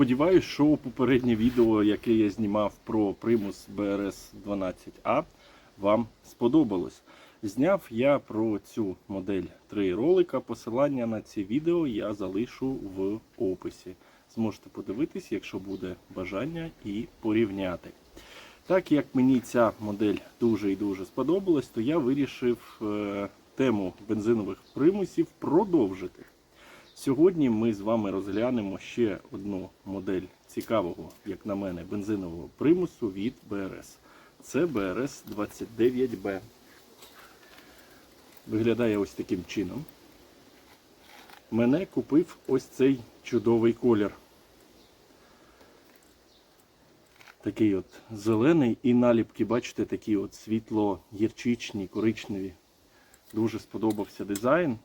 Сподіваюсь, що попереднє відео, яке я знімав про примус BRS 12A, вам сподобалось. Зняв я про цю модель три ролика. Посилання на ці відео я залишу в описі. Зможете подивитись, якщо буде бажання, і порівняти. Так як мені ця модель дуже і дуже сподобалась, то я вирішив е, тему бензинових примусів продовжити. Сьогодні ми з вами розглянемо ще одну модель цікавого, як на мене, бензинового примусу від BRS. Це BRS 29B. Виглядає ось таким чином. Мене купив ось цей чудовий колір. Такий от зелений і наліпки, бачите, такі от світло гірчичні, коричневі. Дуже сподобався дизайн.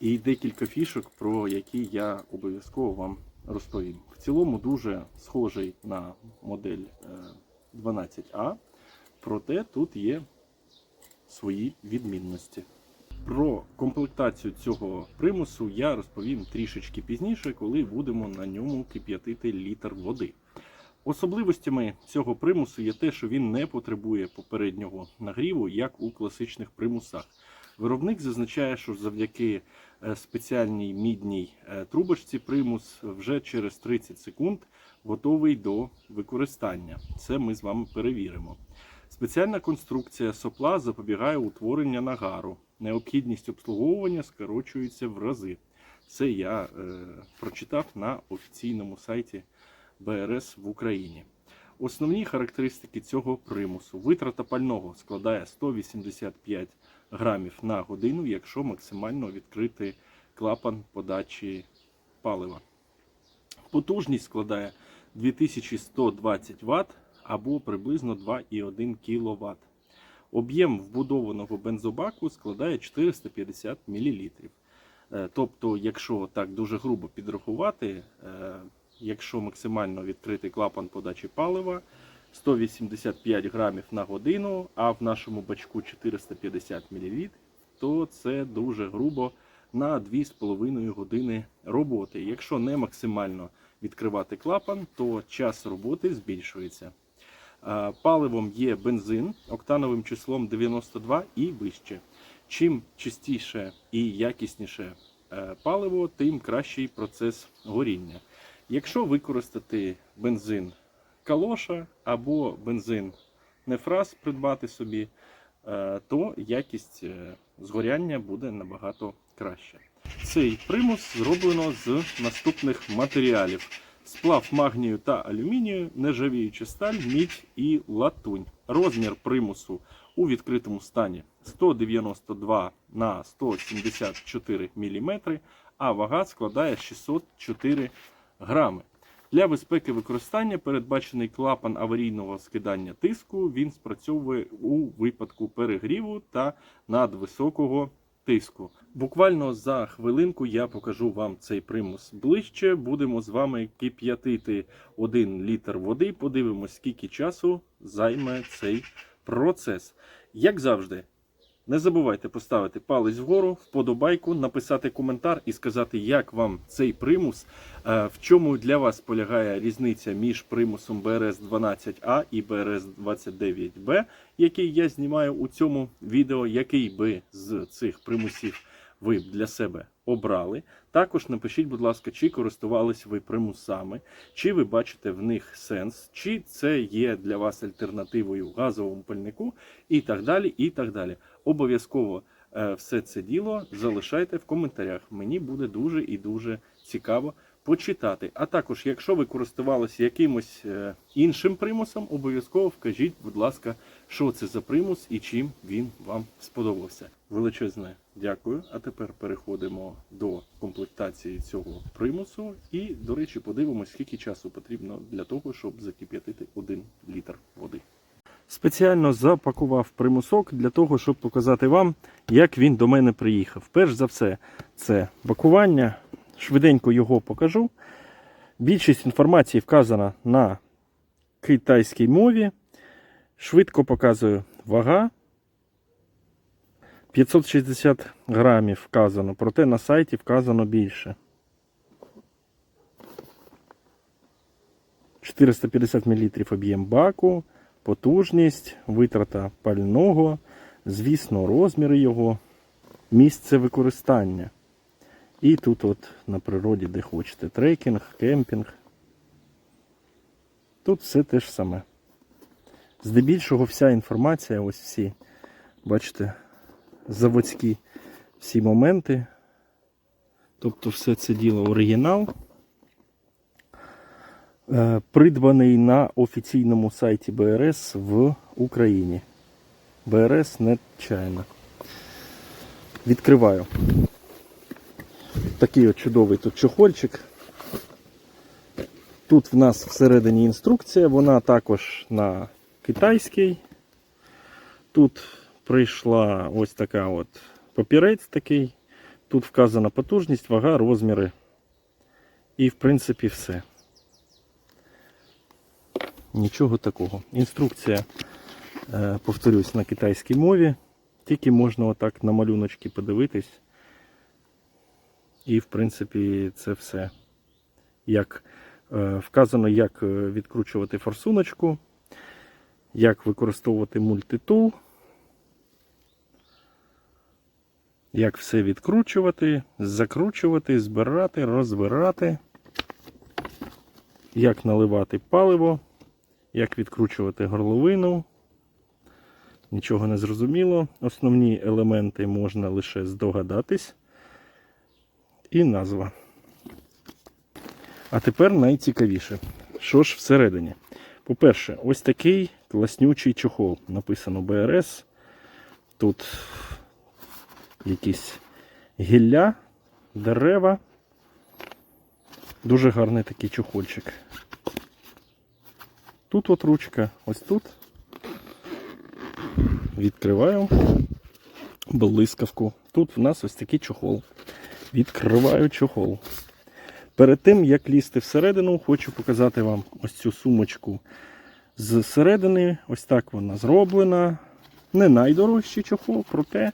І декілька фішок, про які я обов'язково вам розповім. В цілому дуже схожий на модель е, 12А, проте тут є свої відмінності. Про комплектацію цього примусу я розповім трішечки пізніше, коли будемо на ньому кип'ятити літр води. Особливостями цього примусу є те, що він не потребує попереднього нагріву, як у класичних примусах. Виробник зазначає, що завдяки е, спеціальній мідній е, трубочці примус вже через 30 секунд готовий до використання. Це ми з вами перевіримо. Спеціальна конструкція сопла запобігає утворенню нагару. Необхідність обслуговування скорочується в рази. Це я е, прочитав на офіційному сайті БРС в Україні. Основні характеристики цього примусу. Витрата пального складає 185 грамів на годину, якщо максимально відкрити клапан подачі палива. Потужність складає 2120 Вт або приблизно 2,1 кВт. Об'єм вбудованого бензобаку складає 450 мл. Е, Тобто, якщо так дуже грубо підрахувати, е, якщо максимально відкритий клапан подачі палива 185 грамів на годину, а в нашому бачку 450 мл, то це дуже грубо на 2,5 години роботи. Якщо не максимально відкривати клапан, то час роботи збільшується. Паливом є бензин октановим числом 92 і вище. Чим чистіше і якісніше е, паливо, тим кращий процес горіння. Якщо використати бензин калоша або бензин нефраз придбати собі, е, то якість е, згоряння буде набагато краще. Цей примус зроблено з наступних матеріалів: сплав магнію та алюмінію, нержавіюча сталь, мідь і латунь. Розмір примусу у відкритому стані 192 на 174 мм, а вага складає 604 грами. Для безпеки використання передбачений клапан аварійного скидання тиску. Він спрацьовує у випадку перегріву та надвисокого тиску. Буквально за хвилинку я покажу вам цей примус ближче. Будемо з вами кип'ятити 1 літр води. Подивимось, скільки часу займе цей процес. Як завжди, не забувайте поставити палець вгору, вподобайку, написати коментар і сказати, як вам цей примус, е, в чому для вас полягає різниця між примусом БРС 12A і БРС 29Б, який я знімаю у цьому відео, який би з цих примусів ви для себе обрали. Також напишіть, будь ласка, чи користувались ви примусами, чи ви бачите в них сенс, чи це є для вас альтернативою газовому пальнику, і так далі. і так далі. Обов'язково е, все це діло залишайте в коментарях. Мені буде дуже і дуже цікаво почитати. А також, якщо ви користувалися якимось е, іншим примусом, обов'язково вкажіть, будь ласка, що це за примус і чим він вам сподобався. Величезне дякую. А тепер переходимо до комплектації цього примусу. І, до речі, подивимось, скільки часу потрібно для того, щоб закип'ятити один літр води. Спеціально запакував примусок для того, щоб показати вам, як він до мене приїхав. Перш за все, це пакування. Швиденько його покажу. Більшість інформації вказана на китайській мові. Швидко показую вага. 560 грамів вказано, проте на сайті вказано більше. 450 мл об'єм баку, потужність, витрата пального, звісно, розміри його, місце використання. І тут от на природі, де хочете, трекінг, кемпінг. Тут все те ж саме. Здебільшого вся інформація, ось всі, бачите, заводські всі моменти. Тобто все це діло оригінал. Е, Придбаний на офіційному сайті БРС в Україні. БРС не чайна. Відкриваю. Такий от чудовий тут чохольчик. Тут в нас всередині інструкція, вона також на китайській. Тут прийшла ось така от папірець такий. Тут вказана потужність, вага, розміри. І в принципі все. Нічого такого. Інструкція, е, повторюсь, на китайській мові. Тільки можна отак на малюночки подивитись. І, в принципі, це все. Як е, вказано, як е, відкручувати форсуночку, як використовувати мультитул, як все відкручувати, закручувати, збирати, розбирати, як наливати паливо, як відкручувати горловину. Нічого не зрозуміло. Основні елементи можна лише здогадатись. І назва. А тепер найцікавіше. Що ж всередині? По-перше, ось такий класнючий чохол. Написано БРС. Тут якісь гілля, дерева. Дуже гарний такий чохольчик. Тут от ручка, ось тут. Відкриваю блискавку. Тут в нас ось такий чохол. Відкриваю чохол. Перед тим, як лізти всередину, хочу показати вам ось цю сумочку з середини. Ось так вона зроблена. Не найдорожчий чохол, проте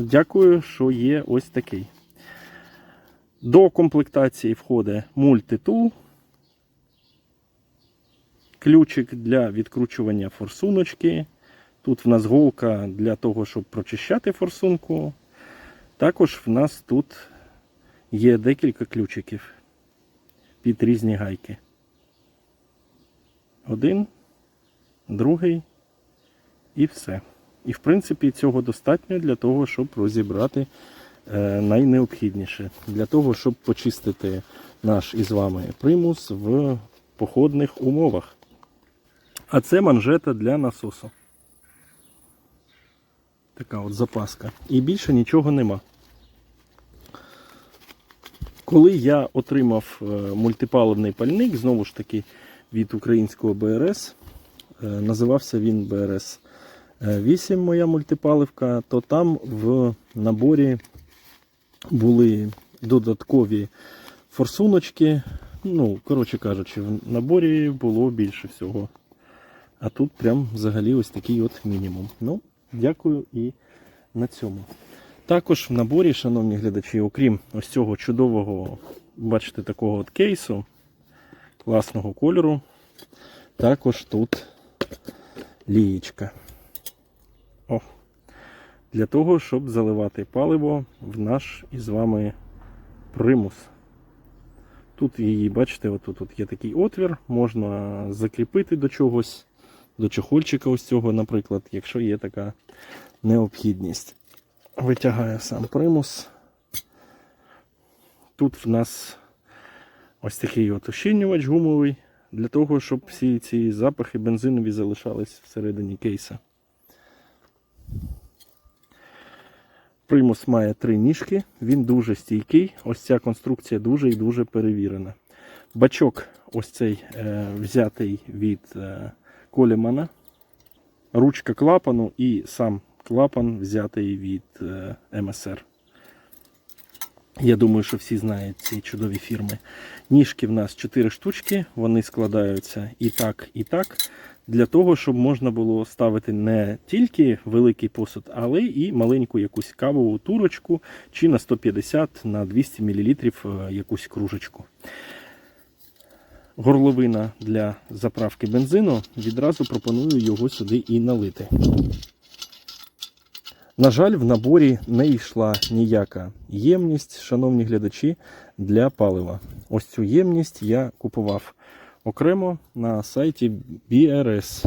дякую, що є ось такий. До комплектації входить мультитул, ключик для відкручування форсуночки. Тут в нас голка для того, щоб прочищати форсунку. Також в нас тут є декілька ключиків під різні гайки. Один, другий і все. І в принципі цього достатньо для того, щоб розібрати е, найнеобхідніше. Для того, щоб почистити наш із вами примус в походних умовах. А це манжета для насосу. Така от запаска. І більше нічого нема. Коли я отримав е, мультипаливний пальник, знову ж таки від українського БРС, е, називався він БРС 8 моя мультипаливка, то там в наборі були додаткові форсуночки. Ну, коротше кажучи, в наборі було більше всього. А тут прям взагалі ось такий от мінімум. Ну, дякую і на цьому. Також в наборі, шановні глядачі, окрім ось цього чудового, бачите, такого от кейсу, класного кольору, також тут лієчка. Для того, щоб заливати паливо в наш із вами примус. Тут її, бачите, отут от є такий отвір, можна закріпити до чогось, до чохольчика ось цього, наприклад, якщо є така необхідність. Витягаю сам примус. Тут в нас ось такий от ощінювач гумовий, для того, щоб всі ці запахи бензинові залишались всередині кейса. Примус має три ніжки, він дуже стійкий. Ось ця конструкція дуже і дуже перевірена. Бачок ось цей е, взятий від е, Колемана. Ручка клапану і сам клапан взятий від е, МСР. Я думаю, що всі знають ці чудові фірми. Ніжки в нас 4 штучки, вони складаються і так, і так. Для того, щоб можна було ставити не тільки великий посуд, але і маленьку якусь кавову турочку чи на 150 на 200 мл якусь кружечку. горловина для заправки бензину, відразу пропоную його сюди і налити. На жаль, в наборі не йшла ніяка ємність, шановні глядачі, для палива. Ось цю ємність я купував окремо на сайті BRS.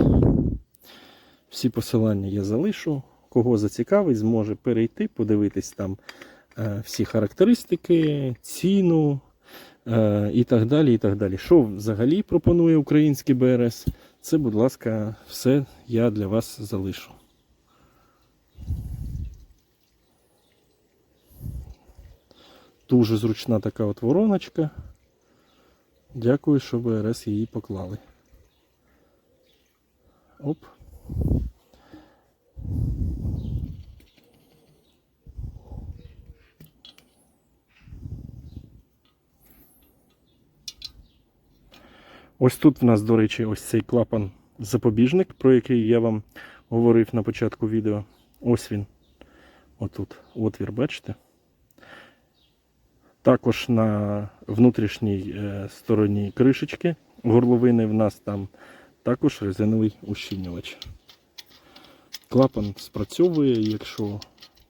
Всі посилання я залишу. Кого зацікавить, зможе перейти, подивитись там е, всі характеристики, ціну е, і так далі. і так далі. Що взагалі пропонує український БРС? Це, будь ласка, все я для вас залишу. Дуже зручна така от вороночка. Дякую, що БРС її поклали. Оп. Ось тут в нас, до речі, ось цей клапан запобіжник, про який я вам говорив на початку відео. Ось він. Отут отвір, бачите? Також на внутрішній е, стороні кришечки горловини в нас там також резиновий ущільнювач. Клапан спрацьовує, якщо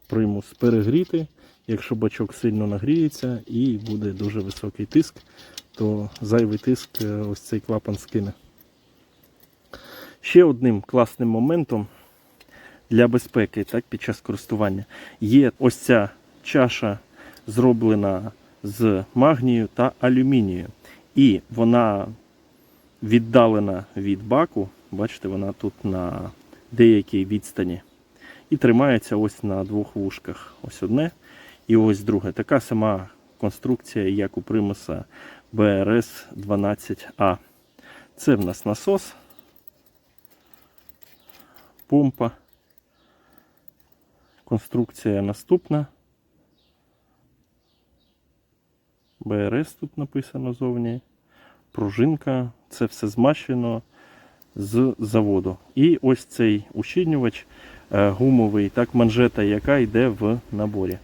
примус перегріти, якщо бачок сильно нагріється і буде дуже високий тиск, то зайвий тиск е, ось цей клапан скине. Ще одним класним моментом для безпеки так, під час користування є ось ця чаша зроблена з магнію та алюмінію. І вона віддалена від баку. Бачите, вона тут на деякій відстані. І тримається ось на двох вушках. Ось одне і ось друге. Така сама конструкція, як у примуса BRS 12A. Це в нас насос, помпа. Конструкція наступна. БРС тут написано зовні. Пружинка. Це все змащено з заводу. І ось цей ущільнювач е, гумовий, так, манжета, яка йде в наборі.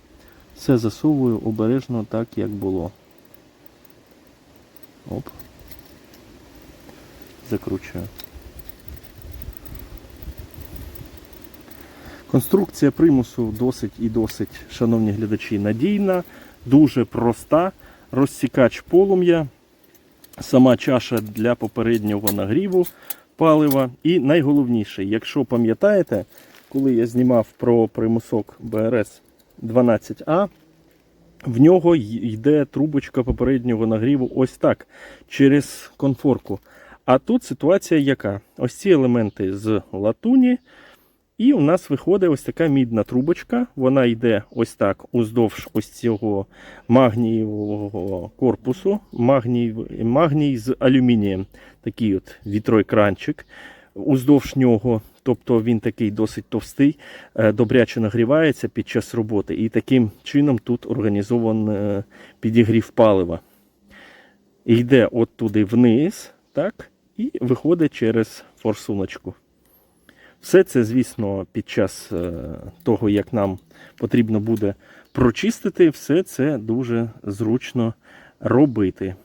Все засовую обережно так, як було. Оп. Закручую. Конструкція примусу досить і досить, шановні глядачі, надійна, дуже проста. Розсікач полум'я, сама чаша для попереднього нагріву палива. І найголовніше, якщо пам'ятаєте, коли я знімав про примусок БРС 12А, в нього йде трубочка попереднього нагріву ось так, через конфорку. А тут ситуація яка? Ось ці елементи з латуні. І у нас виходить ось така мідна трубочка. Вона йде ось так уздовж ось цього магнієвого корпусу. Магній, магній з алюмінієм. Такий от вітройкранчик. Уздовж нього, тобто він такий досить товстий, е, добряче нагрівається під час роботи. І таким чином тут організований е, підігрів палива. Йде от туди вниз, так, і виходить через форсуночку. Все це, звісно, під час е, того, як нам потрібно буде прочистити, все це дуже зручно робити.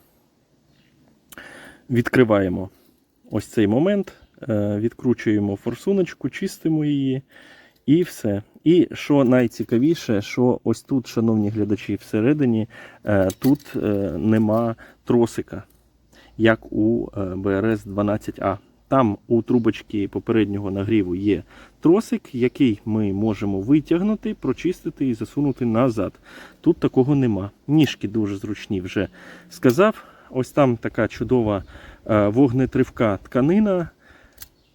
Відкриваємо ось цей момент, е, відкручуємо форсуночку, чистимо її і все. І що найцікавіше, що ось тут, шановні глядачі, всередині е, тут нема тросика, як у БРС 12А. Там у трубочки попереднього нагріву є тросик, який ми можемо витягнути, прочистити і засунути назад. Тут такого нема. Ніжки дуже зручні вже сказав. Ось там така чудова е, вогнетривка тканина.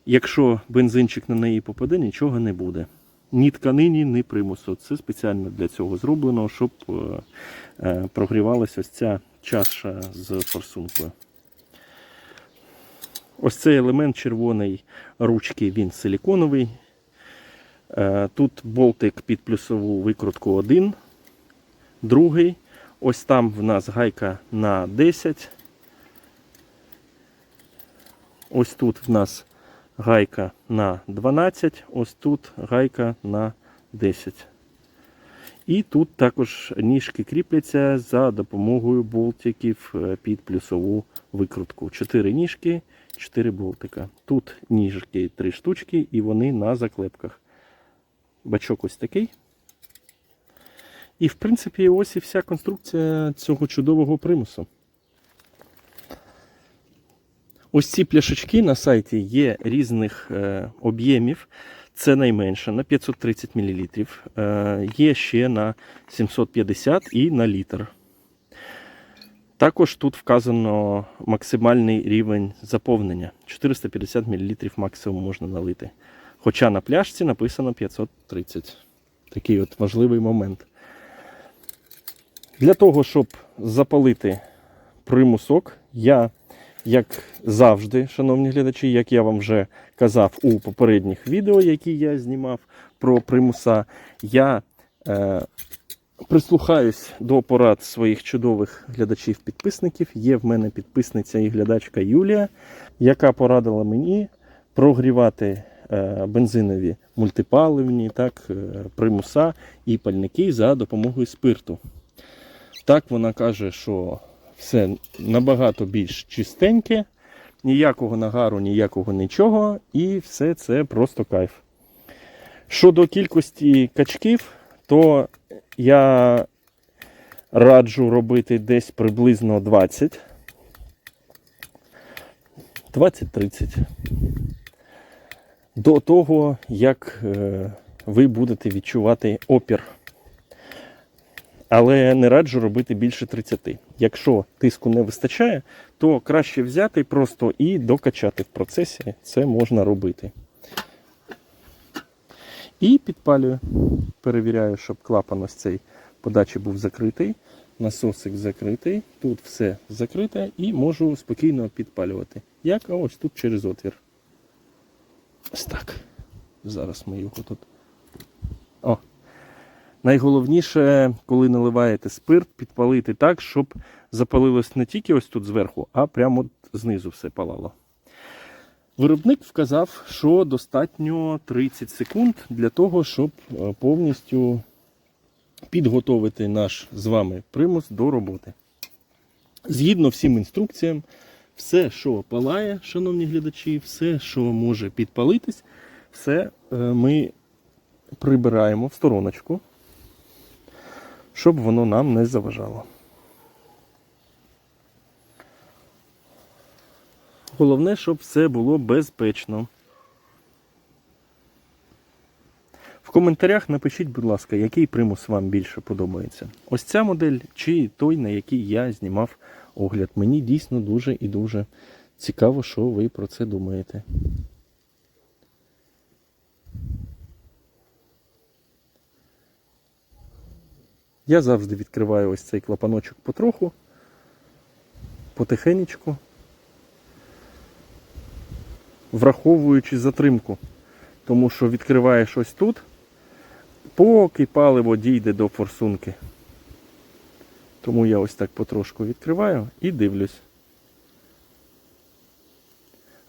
Якщо бензинчик на неї попаде, нічого не буде. Ні тканині, ні примусу. Це спеціально для цього зроблено, щоб е, е, прогрівалася ось ця чаша з форсункою. Ось цей елемент червоний ручки, він силіконовий. Е, Тут болтик під плюсову викрутку один, другий. Ось там в нас гайка на 10. Ось тут в нас гайка на 12, ось тут гайка на 10. І тут також ніжки кріпляться за допомогою болтиків е, під плюсову викрутку. Чотири ніжки, чотири болтика. Тут ніжки три штучки, і вони на заклепках. Бачок ось такий. І, в принципі, ось і вся конструкція цього чудового примусу. Ось ці пляшечки на сайті є різних е, об'ємів. Це найменше на 530 мл. Е, є ще на 750 і на літр. Також тут вказано максимальний рівень заповнення. 450 мл максимум можна налити. Хоча на пляшці написано 530. Такий от важливий момент. Для того, щоб запалити примусок, я, як завжди, шановні глядачі, як я вам вже казав у попередніх відео, які я знімав про примуса, я е, прислухаюсь до порад своїх чудових глядачів-підписників. Є в мене підписниця і глядачка Юлія, яка порадила мені прогрівати е, бензинові мультипаливні, так, е, примуса і пальники за допомогою спирту. Так вона каже, що все набагато більш чистеньке, ніякого нагару, ніякого нічого, і все це просто кайф. Щодо кількості качків, то я раджу робити десь приблизно 20. 20-30. До того, як е, ви будете відчувати опір але не раджу робити більше 30. Якщо тиску не вистачає, то краще взяти просто і докачати в процесі. Це можна робити. І підпалюю. Перевіряю, щоб клапан ось цей подачі був закритий. Насосик закритий, тут все закрите і можу спокійно підпалювати. Як? А ось тут через отвір. Ось так. Зараз ми його тут. О, Найголовніше, коли наливаєте спирт, підпалити так, щоб запалилось не тільки ось тут зверху, а прямо знизу все палало. Виробник вказав, що достатньо 30 секунд для того, щоб е, повністю підготовити наш з вами примус до роботи. Згідно всім інструкціям, все, що палає, шановні глядачі, все, що може підпалитись, все е, ми прибираємо в стороночку щоб воно нам не заважало. Головне, щоб все було безпечно. В коментарях напишіть, будь ласка, який примус вам більше подобається. Ось ця модель чи той, на який я знімав огляд. Мені дійсно дуже і дуже цікаво, що ви про це думаєте. Я завжди відкриваю ось цей клапаночок потроху, потихенечку, враховуючи затримку. Тому що відкриваєш ось тут, поки паливо дійде до форсунки. Тому я ось так потрошку відкриваю і дивлюсь.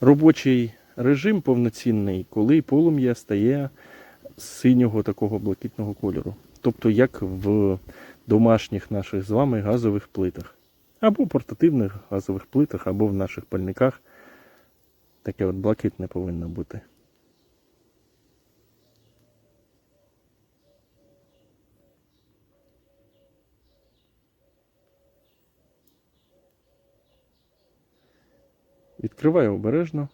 Робочий режим повноцінний, коли полум'я стає синього такого блакитного кольору. Тобто як в домашніх наших з вами газових плитах. Або портативних газових плитах, або в наших пальниках. Таке от блакитне повинно бути. Відкриваю обережно,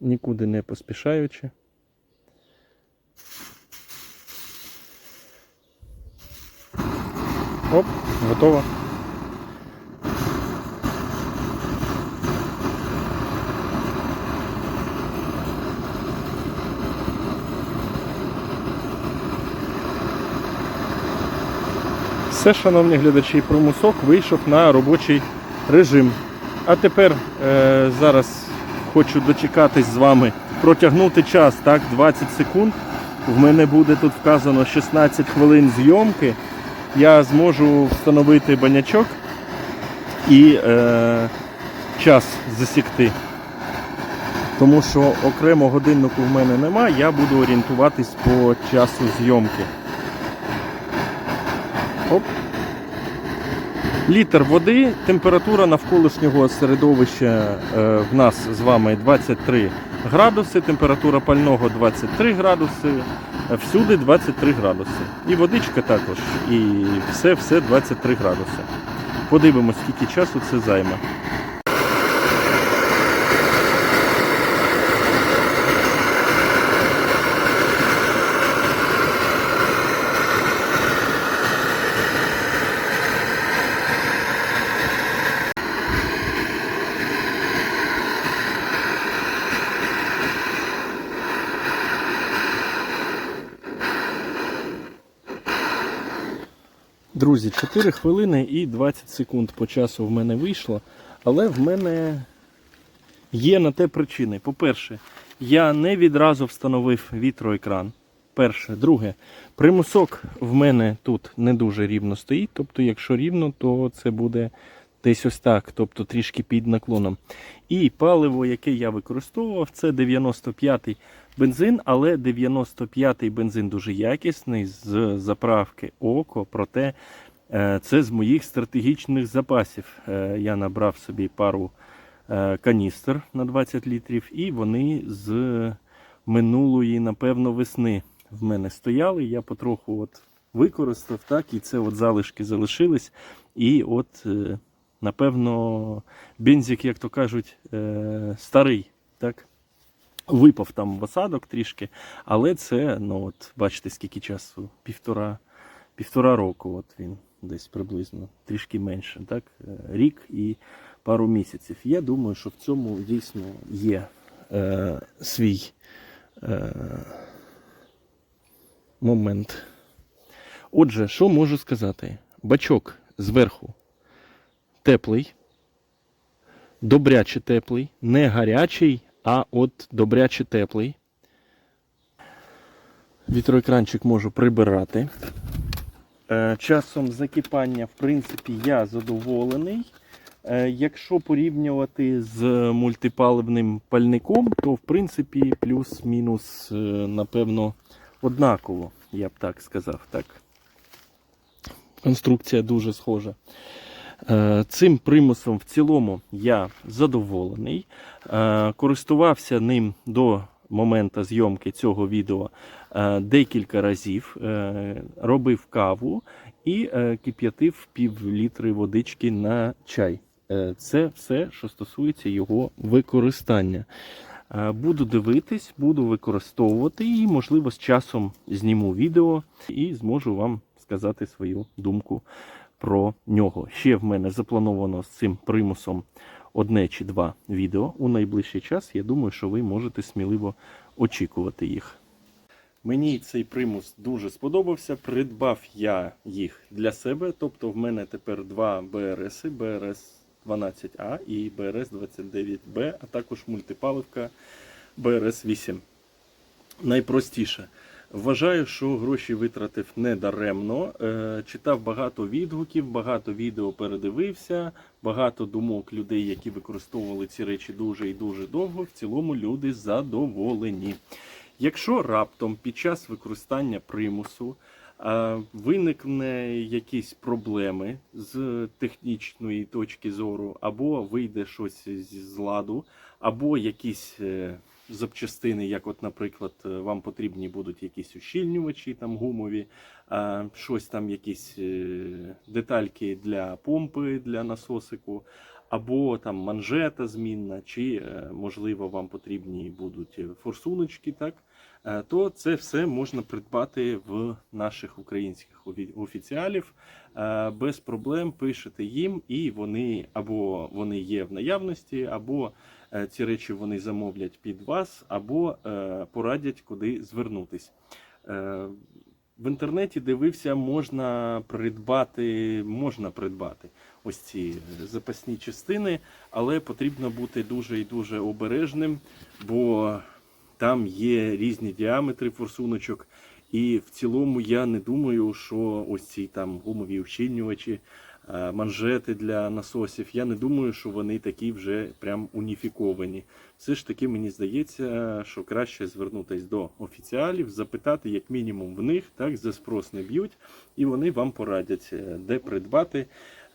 нікуди не поспішаючи. Оп, готово. Все, шановні глядачі, промусок вийшов на робочий режим. А тепер е, зараз хочу дочекатись з вами, протягнути час, так, 20 секунд. В мене буде тут вказано 16 хвилин зйомки я зможу встановити банячок і е, час засікти. Тому що окремо годиннику в мене нема, я буду орієнтуватись по часу зйомки. Оп. Літр води, температура навколишнього середовища е, в нас з вами 23 градуси, температура пального 23 градуси, всюди 23 градуси. І водичка також. І все, все 23 градуси. Подивимось, скільки часу це займе. Друзі, 4 хвилини і 20 секунд по часу в мене вийшло, але в мене є на те причини. По-перше, я не відразу встановив вітроекран. Перше. Друге, примусок в мене тут не дуже рівно стоїть. Тобто, якщо рівно, то це буде десь ось так, тобто трішки під наклоном. І паливо, яке я використовував, це 95-й бензин, але 95-й бензин дуже якісний з заправки ОКО. Проте е, це з моїх стратегічних запасів. Е, Я набрав собі пару е, каністр на 20 літрів, і вони з минулої, напевно, весни в мене стояли. Я потроху от використав, так, і це от залишки залишились. І от, напевно, бензик, як то кажуть, е, старий. так. Випав там в осадок трішки, але це, ну от, бачите, скільки часу, півтора, півтора року, от він десь приблизно, трішки менше, так? е, Рік і пару місяців. Я думаю, що в цьому дійсно є е, свій е, момент. Отже, що можу сказати? Бачок зверху теплий, добряче теплий, не гарячий, а от добряче теплий. Вітроекранчик можу прибирати. Е, Часом закипання, в принципі, я задоволений. Е, Якщо порівнювати з мультипаливним пальником, то в принципі плюс-мінус, е, напевно, однаково, я б так сказав. Так. Конструкція дуже схожа. Е, Цим примусом в цілому я задоволений. Е, Користувався ним до моменту зйомки цього відео е, декілька разів. Робив каву і кип'ятив пів літри водички на чай. Це все, що стосується його використання. Буду дивитись, буду використовувати і, можливо, з часом зніму відео і зможу вам сказати свою думку про нього. Ще в мене заплановано з цим примусом одне чи два відео у найближчий час. Я думаю, що ви можете сміливо очікувати їх. Мені цей примус дуже сподобався. Придбав я їх для себе. Тобто, в мене тепер два БРС, БРС 12А і БРС 29Б, а також мультипаливка БРС 8. Найпростіше. Вважаю, що гроші витратив не даремно. Е, читав багато відгуків, багато відео передивився, багато думок людей, які використовували ці речі дуже і дуже довго. В цілому люди задоволені. Якщо раптом під час використання примусу е, виникне якісь проблеми з технічної точки зору, або вийде щось з з ладу, або якісь е, запчастини, як, от, наприклад, е, вам потрібні будуть якісь ущільнювачі, там гумові, щось там, якісь е, детальки для помпи, для насосику, або там манжета змінна, чи, е, можливо, вам потрібні будуть форсуночки, так? то це все можна придбати в наших українських офіціалів. Без проблем пишете їм, і вони або вони є в наявності, або ці речі вони замовлять під вас, або е, порадять, куди звернутись. Е, В інтернеті дивився, можна придбати, можна придбати ось ці е, запасні частини, але потрібно бути дуже і дуже обережним, бо там є різні діаметри форсуночок. І в цілому я не думаю, що ось ці там гумові ущільнювачі е, манжети для насосів. Я не думаю, що вони такі вже прям уніфіковані. Все ж таки, мені здається, що краще звернутися до офіціалів, запитати, як мінімум, в них, так, за спрос не б'ють, і вони вам порадять, е, де придбати,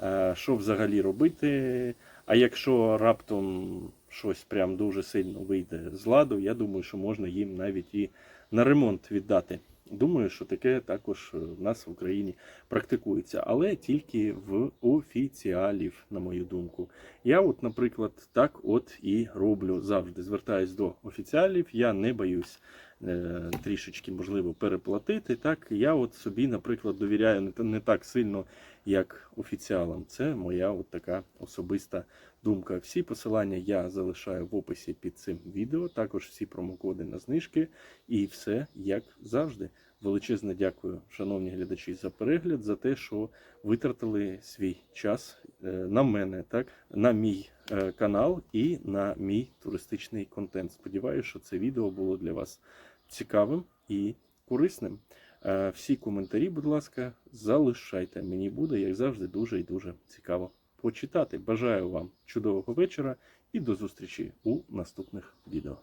е, що взагалі робити. А якщо раптом щось прям дуже сильно вийде з ладу, я думаю, що можна їм навіть і на ремонт віддати. Думаю, що таке також е, в нас в Україні практикується, але тільки в офіціалів, на мою думку. Я, от, наприклад, так от і роблю завжди. Звертаюсь до офіціалів, я не боюсь е, трішечки, можливо, переплатити. Так, я от собі, наприклад, довіряю не, так сильно, як офіціалам. Це моя от така особиста думка. Всі посилання я залишаю в описі під цим відео. Також всі промокоди на знижки і все як завжди. Величезне дякую, шановні глядачі, за перегляд, за те, що витратили свій час е, на мене, так, на мій е, канал і на мій туристичний контент. Сподіваюся, що це відео було для вас цікавим і корисним. Е, Всі коментарі, будь ласка, залишайте. Мені буде, як завжди, дуже і дуже цікаво почитати. Бажаю вам чудового вечора і до зустрічі у наступних відео.